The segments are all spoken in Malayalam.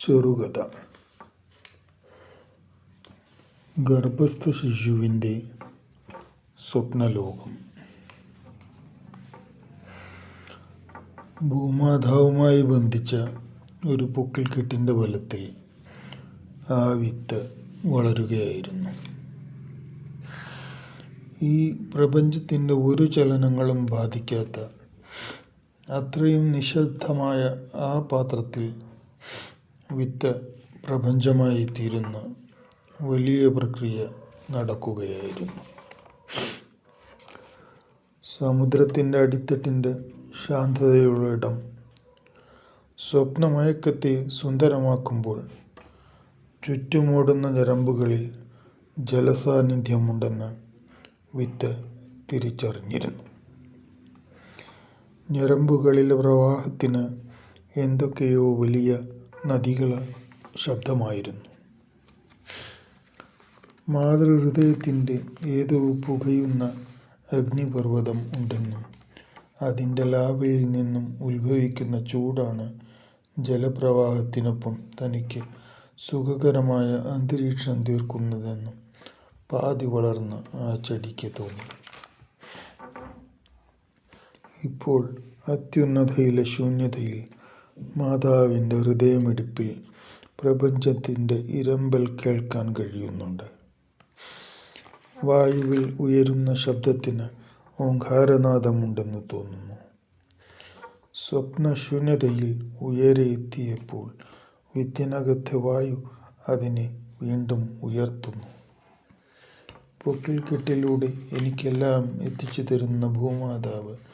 ചെറുകഥ. ഗർഭസ്ഥ ശിശുവിന്റെ സ്വപ്നലോകം. ഭൂമാതാവുമായി ബന്ധിച്ച ഒരു പൊക്കിൽ കെട്ടിന്റെ ബലത്തിൽ ആ വിത്ത് വളരുകയായിരുന്നു. ഈ പ്രപഞ്ചത്തിന്റെ ഒരു ചലനങ്ങളും ബാധിക്കാത്ത അത്രയും നിശബ്ദമായ ആ പാത്രത്തിൽ വിത്ത് പ്രപഞ്ചമായി തീരുന്ന വലിയ പ്രക്രിയ നടക്കുകയായിരുന്നു. സമുദ്രത്തിന്റെ അടിത്തട്ടിന്റെ ശാന്തതയുള്ള ഇടം സ്വപ്നമയക്കത്തെ സുന്ദരമാക്കുമ്പോൾ ചുറ്റുമോടുന്ന ഞരമ്പുകളിൽ ജലസാന്നിധ്യമുണ്ടെന്ന് വിത്ത് തിരിച്ചറിഞ്ഞിരുന്നു. ഞരമ്പുകളിലെ പ്രവാഹത്തിന് എന്തൊക്കെയോ വലിയ നദികൾ ശബ്ദമായിരുന്നു. മാതൃഹൃദയത്തിന്റെ ഏതോ പുകയുന്ന അഗ്നിപർവതം ഉണ്ടെന്നും. അതിന്റെ ലാവയിൽ നിന്നും ഉത്ഭവിക്കുന്ന ചൂടാണ് ജലപ്രവാഹത്തിനൊപ്പം തനിക്ക് സുഖകരമായ അന്തരീക്ഷം തീർക്കുന്നതെന്നും പാതി വളർന്ന ആ ചെടിക്ക് തോന്നി. ഇപ്പോൾ അത്യുന്നതയിലെ ശൂന്യതയിൽ മാതാവിന്റെ ഹൃദയമിടിപ്പിൽ പ്രപഞ്ചത്തിന്റെ ഇരമ്പൽ കേൾക്കാൻ കഴിയുന്നുണ്ട്. വായുവിൽ ഉയരുന്ന ശബ്ദത്തിന് ഓങ്കാരനാദമുണ്ടെന്ന് തോന്നുന്നു. സ്വപ്നശൂന്യതയിൽ ഉയരെ എത്തിയപ്പോൾ വിത്തിനകത്തെ വായു അതിനെ വീണ്ടും ഉയർത്തുന്നു. പൊക്കിൽക്കെട്ടിലൂടെ എനിക്കെല്ലാം എത്തിച്ചു തരുന്ന ഭൂമാതാവ്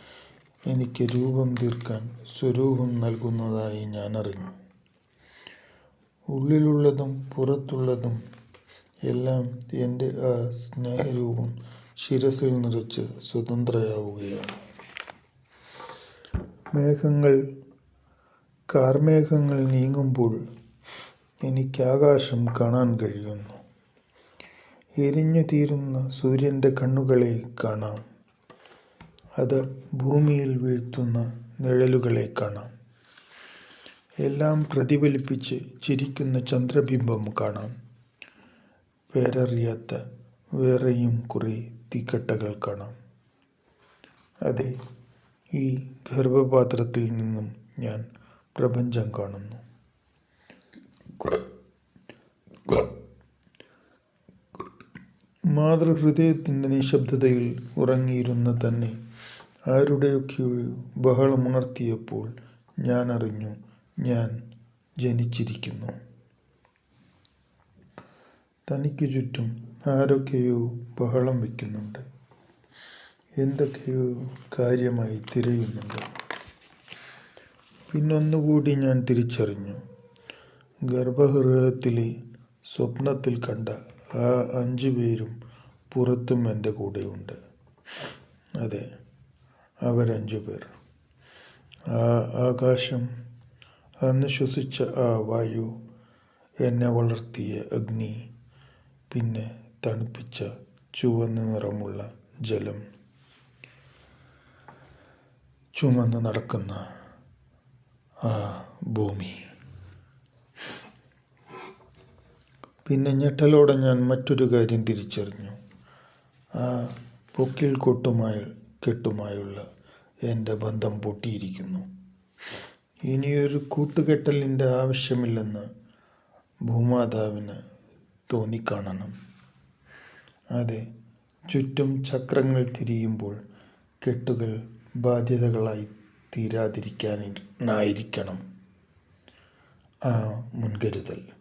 എനിക്ക് രൂപം തീർക്കാൻ സ്വരൂപം നൽകുന്നതായി ഞാൻ അറിഞ്ഞു ഉള്ളിലുള്ളതും പുറത്തുള്ളതും എല്ലാം എന്റെ ആ സ്നേഹരൂപം ശിരസിൽ നിറച്ച് സ്വതന്ത്രയാവുകയാണ്. മേഘങ്ങൾ കാർമേഘങ്ങൾ നീങ്ങുമ്പോൾ എനിക്ക് ആകാശം കാണാൻ കഴിയുന്നു. എരിഞ്ഞു തീരുന്ന സൂര്യന്റെ കണ്ണുകളെ കാണാം. അത് ഭൂമിയിൽ വീഴ്ത്തുന്ന നിഴലുകളെ കാണാം. എല്ലാം പ്രതിഫലിപ്പിച്ച് ചിരിക്കുന്ന ചന്ദ്രബിംബം കാണാം. പേരറിയാത്ത വേറെയും കുറേ തീക്കട്ടകൾ കാണാം. അതെ ഈ ഗർഭപാത്രത്തിൽ നിന്നും ഞാൻ പ്രപഞ്ചം കാണുന്നു. മാതൃഹൃദയത്തിന്റെ നിശബ്ദതയിൽ ഉറങ്ങിയിരുന്ന തന്നെ ആരുടെയൊക്കെയോ ബഹളമുണർത്തിയപ്പോൾ ഞാൻ അറിഞ്ഞു ഞാൻ ജനിച്ചിരിക്കുന്നു. തനിക്ക് ചുറ്റും ആരൊക്കെയോ ബഹളം വയ്ക്കുന്നുണ്ട് എന്തൊക്കെയോ കാര്യമായി തിരയുന്നുണ്ട്. പിന്നൊന്നുകൂടി ഞാൻ തിരിച്ചറിഞ്ഞു. ഗർഭഗൃഹത്തിലെ സ്വപ്നത്തിൽ കണ്ട ആ അഞ്ചു പേരും പുറത്തും എന്റെ കൂടെയുണ്ട്. അതെ അവരഞ്ചു പേർ. ആ ആകാശം അന്ന് ശ്വസിച്ച ആ വായു എന്നെ വളർത്തിയ അഗ്നി പിന്നെ തണുപ്പിച്ച ചുവന്ന നിറമുള്ള ജലം. ചുമന്ന് നടക്കുന്ന ആ ഭൂമി. പിന്നെ ഞെട്ടലോടെ ഞാൻ മറ്റൊരു കാര്യം തിരിച്ചറിഞ്ഞു. ആ പൊക്കിൾ കൊട്ടുമായി കെട്ടുമായുള്ള എന്റെ ബന്ധം പൊട്ടിയിരിക്കുന്നു. ഇനിയൊരു കൂട്ടുകെട്ടലിന്റെ ആവശ്യമില്ലെന്ന് ഭൂമാതാവിന് തോന്നിക്കാണണം. അതെ ചുറ്റും ചക്രങ്ങൾ തിരിയുമ്പോൾ കെട്ടുകൾ ബാധ്യതകളായി തീരാതിരിക്കാനായിരിക്കണം. ആ മുൻകരുതൽ.